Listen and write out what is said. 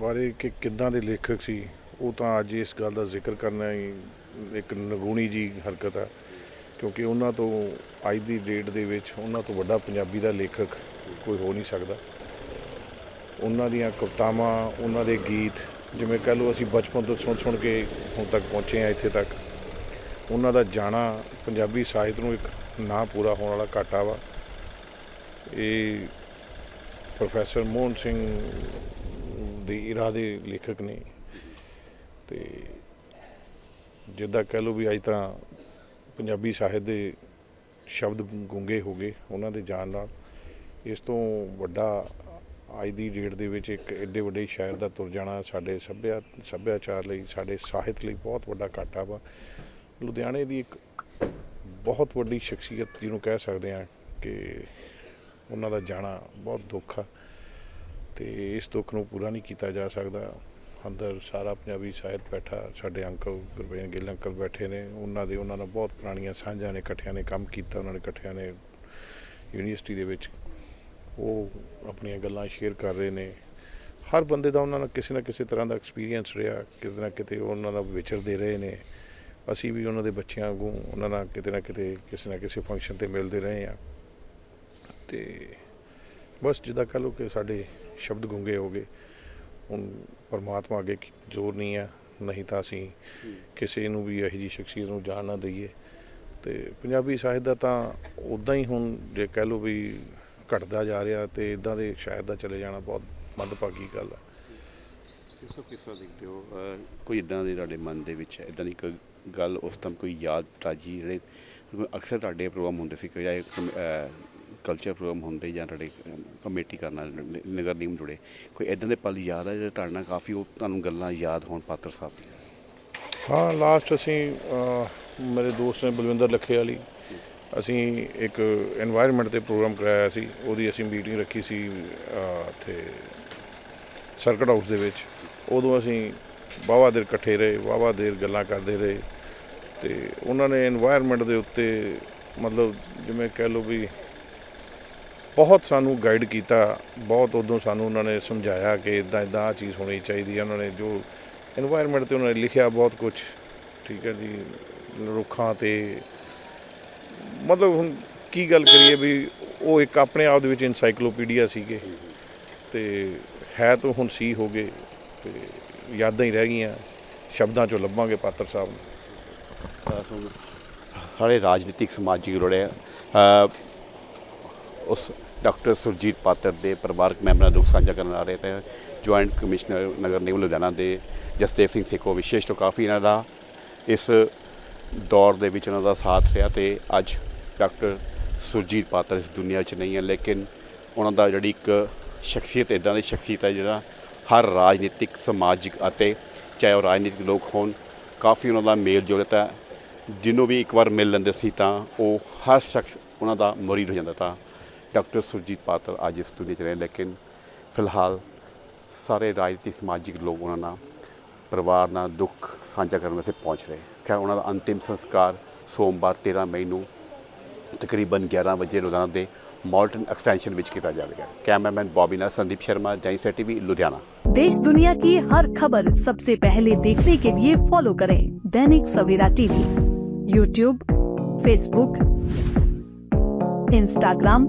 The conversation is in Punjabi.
ਬਾਰੇ ਕਿ ਕਿੱਦਾਂ ਦੇ ਲੇਖਕ ਸੀ, ਉਹ ਤਾਂ ਅੱਜ ਇਸ ਗੱਲ ਦਾ ਜ਼ਿਕਰ ਕਰਨਾ ਹੀ ਇੱਕ ਨਗੂਣੀ ਜੀ ਹਰਕਤ ਆ, ਕਿਉਂਕਿ ਉਹਨਾਂ ਤੋਂ ਅੱਜ ਦੀ ਡੇਟ ਦੇ ਵਿੱਚ ਉਹਨਾਂ ਤੋਂ ਵੱਡਾ ਪੰਜਾਬੀ ਦਾ ਲੇਖਕ ਕੋਈ ਹੋ ਨਹੀਂ ਸਕਦਾ। ਉਹਨਾਂ ਦੀਆਂ ਕਵਿਤਾਵਾਂ, ਉਹਨਾਂ ਦੇ ਗੀਤ, ਜਿਵੇਂ ਕਹ ਲਓ ਅਸੀਂ ਬਚਪਨ ਤੋਂ ਸੁਣ ਸੁਣ ਕੇ ਹੁਣ ਤੱਕ ਪਹੁੰਚੇ ਆ ਇੱਥੇ ਤੱਕ, ਉਹਨਾਂ ਦਾ ਜਾਣਾ ਪੰਜਾਬੀ ਸਾਹਿਤ ਨੂੰ ਇੱਕ ਨਾਂ ਪੂਰਾ ਹੋਣ ਵਾਲਾ ਘਾਟਾ ਵਾ। ਇਹ ਪ੍ਰੋਫੈਸਰ ਮੋਹਨ ਸਿੰਘ ਦੇ ਇਰਾਦੇ ਲੇਖਕ ਨੇ। ਤੇ ਜਿੱਦਾਂ ਕਹਿ ਲਓ ਵੀ ਅੱਜ ਤਾਂ ਪੰਜਾਬੀ ਸਾਹਿਤ ਦੇ ਸ਼ਬਦ ਗੁੰਗੇ ਹੋ ਗਏ ਉਹਨਾਂ ਦੇ ਜਾਣ ਨਾਲ। ਇਸ ਤੋਂ ਵੱਡਾ ਅੱਜ ਦੀ ਡੇਟ ਦੇ ਵਿੱਚ ਇੱਕ ਐਡੇ ਵੱਡੇ ਸ਼ਾਇਰ ਦਾ ਤੁਰ ਜਾਣਾ ਸਾਡੇ ਸੱਭਿਆ, ਸੱਭਿਆਚਾਰ ਲਈ, ਸਾਡੇ ਸਾਹਿਤ ਲਈ ਬਹੁਤ ਵੱਡਾ ਘਾਟਾ ਵਾ। ਲੁਧਿਆਣੇ ਦੀ ਇੱਕ ਬਹੁਤ ਵੱਡੀ ਸ਼ਖਸੀਅਤ ਜਿਹਨੂੰ ਕਹਿ ਸਕਦੇ ਆ ਕਿ ਉਹਨਾਂ ਦਾ ਜਾਣਾ ਬਹੁਤ ਦੁੱਖ ਆ। ਤੇ ਇਸ ਦੁੱਖ ਨੂੰ ਪੂਰਾ ਨਹੀਂ ਕੀਤਾ ਜਾ ਸਕਦਾ। ਅੰਦਰ ਸਾਰਾ ਪੰਜਾਬੀ ਸਾਹਿਤ ਬੈਠਾ, ਸਾਡੇ ਅੰਕਲ ਗੁਰਬੇਨ ਗਿੱਲ ਅੰਕਲ ਬੈਠੇ ਨੇ, ਉਹਨਾਂ ਦੇ, ਉਹਨਾਂ ਨਾਲ ਬਹੁਤ ਪੁਰਾਣੀਆਂ ਸਾਂਝਾਂ ਨੇ, ਇਕੱਠਿਆਂ ਨੇ ਕੰਮ ਕੀਤਾ, ਉਹਨਾਂ ਨੇ ਇਕੱਠਿਆਂ ਨੇ ਯੂਨੀਵਰਸਿਟੀ ਦੇ ਵਿੱਚ ਉਹ ਆਪਣੀਆਂ ਗੱਲਾਂ ਸ਼ੇਅਰ ਕਰ ਰਹੇ ਨੇ। ਹਰ ਬੰਦੇ ਦਾ ਉਹਨਾਂ ਨਾਲ ਕਿਸੇ ਨਾ ਕਿਸੇ ਤਰ੍ਹਾਂ ਦਾ ਐਕਸਪੀਰੀਅੰਸ ਰਿਹਾ, ਕਿਤੇ ਨਾ ਕਿਤੇ ਉਹਨਾਂ ਨਾਲ ਵਿਚਰਦੇ ਰਹੇ ਨੇ। ਅਸੀਂ ਵੀ ਉਹਨਾਂ ਦੇ ਬੱਚਿਆਂ ਵਾਂਗੂ ਉਹਨਾਂ ਨਾਲ ਕਿਤੇ ਨਾ ਕਿਤੇ, ਕਿਸੇ ਨਾ ਕਿਸੇ ਫੰਕਸ਼ਨ ਤੇ ਮਿਲਦੇ ਰਹੇ ਆ ਤੇ ਬਸ ਜਿੱਦਾਂ ਕਹ ਲਓ ਕਿ ਸਾਡੇ ਸ਼ਬਦ ਗੁੰਗੇ ਹੋ ਗਏ। ਹੁਣ ਪਰਮਾਤਮਾ ਅੱਗੇ ਜ਼ੋਰ ਨਹੀਂ ਆ, ਨਹੀਂ ਤਾਂ ਅਸੀਂ ਕਿਸੇ ਨੂੰ ਵੀ ਇਹੋ ਜਿਹੀ ਸ਼ਖਸੀਅਤ ਨੂੰ ਜਾਣ ਨਾ ਦਈਏ। ਤੇ ਪੰਜਾਬੀ ਸਾਹਿਤ ਦਾ ਤਾਂ ਉਦਾਂ ਹੀ ਹੁਣ ਜੇ ਕਹਿ ਲਓ ਵੀ ਘਟਦਾ ਜਾ ਰਿਹਾ ਤੇ ਇਦਾਂ ਦੇ ਸ਼ਾਇਰ ਦਾ ਚਲੇ ਜਾਣਾ ਬਹੁਤ ਮੰਦਭਾਗੀ ਗੱਲ ਆ। ਕਿਸ ਤਰ੍ਹਾਂ ਦੇਖਦੇ ਹੋ? ਕੋਈ ਇਦਾਂ ਦੇ ਤੁਹਾਡੇ ਮਨ ਦੇ ਵਿੱਚ ਇਦਾਂ ਦੀ ਕੋਈ ਗੱਲ ਉਸ ਟਾਈਮ ਕੋਈ ਯਾਦ ਤਾਜੀ ਜਿਹੜੇ ਅਕਸਰ ਤੁਹਾਡੇ ਪ੍ਰੋਗਰਾਮ ਹੁੰਦੇ ਸੀ ਕਿ ਕਲਚਰ ਪ੍ਰੋਗਰਾਮ ਹੁੰਦੇ ਜਾਂ ਤੁਹਾਡੇ ਕਮੇਟੀ ਕਰਨਾ ਨਗਰ ਨਿਗਮ ਜੁੜੇ। ਕੋਈ ਇਦਾਂ ਦੇ ਪਲ ਯਾਦ ਆ ਜਿਹੜੇ ਤੁਹਾਡੇ ਨਾਲ ਕਾਫੀ ਉਹ ਤੁਹਾਨੂੰ ਗੱਲਾਂ ਯਾਦ ਹੋਣ ਪਾਤਰ ਸਾਹਿਬ ਦੀਆਂ? ਹਾਂ ਲਾਸਟ ਅਸੀਂ ਮੇਰੇ ਦੋਸਤ ਨੇ ਬਲਵਿੰਦਰ ਲੱਖੇ ਵਾਲੀ ਅਸੀਂ ਇੱਕ এনवायरमेंट ਤੇ ਪ੍ਰੋਗਰਾਮ ਕਰਾਇਆ ਸੀ, ਉਹਦੀ ਅਸੀਂ ਮੀਟਿੰਗ ਰੱਖੀ ਸੀ ਇੱਥੇ ਸਰਕਟ ਹਾਊਸ ਦੇ ਵਿੱਚ। ਉਦੋਂ ਅਸੀਂ ਵਾਵਾ ਦੇਰ ਇਕੱਠੇ ਰਹੇ ਵਾਵਾ ਦੇਰ ਗੱਲਾਂ ਕਰਦੇ ਰਹੇ ਤੇ ਉਹਨਾਂ ਨੇ এনवायरमेंट ਦੇ ਉੱਤੇ ਮਤਲਬ ਜਿਵੇਂ ਕਹਿ ਲਓ ਵੀ ਬਹੁਤ ਸਾਨੂੰ ਗਾਈਡ ਕੀਤਾ, ਬਹੁਤ ਉਦੋਂ ਸਾਨੂੰ ਉਹਨਾਂ ਨੇ ਸਮਝਾਇਆ ਕਿ ਇਦਾਂ ਇਦਾਂ ਆ ਚੀਜ਼ ਹੋਣੀ ਚਾਹੀਦੀ ਹੈ। ਉਹਨਾਂ ਨੇ ਜੋ এনवायरमेंट ਤੇ ਉਹਨਾਂ ਨੇ ਲਿਖਿਆ ਬਹੁਤ ਕੁਝ ਠੀਕ ਹੈ ਜੀ, ਰੁੱਖਾਂ ਤੇ। ਮਤਲਬ ਹੁਣ ਕੀ ਗੱਲ ਕਰੀਏ ਵੀ ਉਹ ਇੱਕ ਆਪਣੇ ਆਪ ਦੇ ਵਿੱਚ ਇਨਸਾਈਕਲੋਪੀਡੀਆ ਸੀਗੇ ਤੇ ਹੈ ਤਾਂ ਹੁਣ ਸੀ ਹੋ ਗਏ ਤੇ ਯਾਦਾਂ ਹੀ ਰਹਿ ਗਈਆਂ। ਸ਼ਬਦਾਂ ਚੋਂ ਲੱਭਾਂਗੇ ਪਾਤਰ ਸਾਹਿਬ ਨੂੰ। ਸਾਰੇ ਰਾਜਨੀਤਿਕ ਸਮਾਜਿਕ ਰੋੜੇ ਉਸ ਡਾਕਟਰ ਸੁਰਜੀਤ ਪਾਤਰ ਦੇ ਪਰਿਵਾਰਕ ਮੈਂਬਰਾਂ ਦਾ ਦੁੱਖ ਸਾਂਝਾ ਕਰਨ ਆ ਰਹੇ ਤੇ ਜੁਆਇੰਟ ਕਮਿਸ਼ਨਰ ਨਗਰ ਨਿਗਮ ਲੁਧਿਆਣਾ ਦੇ ਜਸਦੇਵ ਸਿੰਘ ਸੇਖੋ ਵਿਸ਼ੇਸ਼ ਤੋਂ ਕਾਫੀ ਇਹਨਾਂ ਦਾ ਇਸ ਦੌਰ ਦੇ ਵਿੱਚ ਉਹਨਾਂ ਦਾ ਸਾਥ ਰਿਹਾ ਤੇ ਅੱਜ ਡਾਕਟਰ ਸੁਰਜੀਤ ਪਾਤਰ ਇਸ ਦੁਨੀਆ 'ਚ ਨਹੀਂ ਹੈ, ਲੇਕਿਨ ਉਹਨਾਂ ਦਾ ਜਿਹੜੀ ਇੱਕ ਸ਼ਖਸੀਅਤ ਇਦਾਂ ਦੀ ਸ਼ਖਸੀਅਤ ਹੈ ਜਿਹੜਾ ਹਰ ਰਾਜਨੀਤਿਕ, ਸਮਾਜਿਕ ਅਤੇ ਚਾਹੇ ਉਹ ਰਾਜਨੀਤਿਕ ਲੋਕ ਹੋਣ, ਕਾਫੀ ਉਹਨਾਂ ਦਾ ਮੇਲ ਜੋਲ ਤਾਂ ਜਿਹਨੂੰ ਵੀ ਇੱਕ ਵਾਰ ਮਿਲ ਲੈਂਦੇ ਸੀ ਤਾਂ ਉਹ ਹਰ ਸ਼ਖਸ ਉਹਨਾਂ ਦਾ ਮੁਰੀਦ ਹੋ ਜਾਂਦਾ ਤਾਂ ਡਾਕਟਰ ਸੁਰਜੀਤ ਪਾਤਰ ਅੱਜ ਇਸ ਸਟੂਡੀਓ 'ਚ ਰਹੇ, ਲੇਕਿਨ ਫਿਲਹਾਲ ਸਾਰੇ ਰਾਜਨੀਤਿਕ ਸਮਾਜਿਕ ਲੋਕ ਉਹਨਾਂ ਨਾਲ, ਪਰਿਵਾਰ ਨਾਲ ਦੁੱਖ ਸਾਂਝਾ ਕਰਨ ਵਾਸਤੇ ਪਹੁੰਚ ਰਹੇ। ਖੈਰ, ਉਹਨਾਂ ਦਾ ਅੰਤਿਮ ਸੰਸਕਾਰ ਸੋਮਵਾਰ 13 ਮਈ ਨੂੰ ਤਕਰੀਬਨ 11 ਵਜੇ ਰੋਜ਼ਾਨਾ ਦੇ ਮੌਲਟਨ ਐਕਸਟੈਂਸ਼ਨ ਵਿੱਚ ਕੀਤਾ ਜਾਵੇਗਾ। कैमरामैन बॉबी ना संदीप शर्मा जैसे टीवी लुधियाना देश दुनिया की हर खबर सबसे पहले देखने के लिए फॉलो करें Dainik Savera TV YouTube Facebook Instagram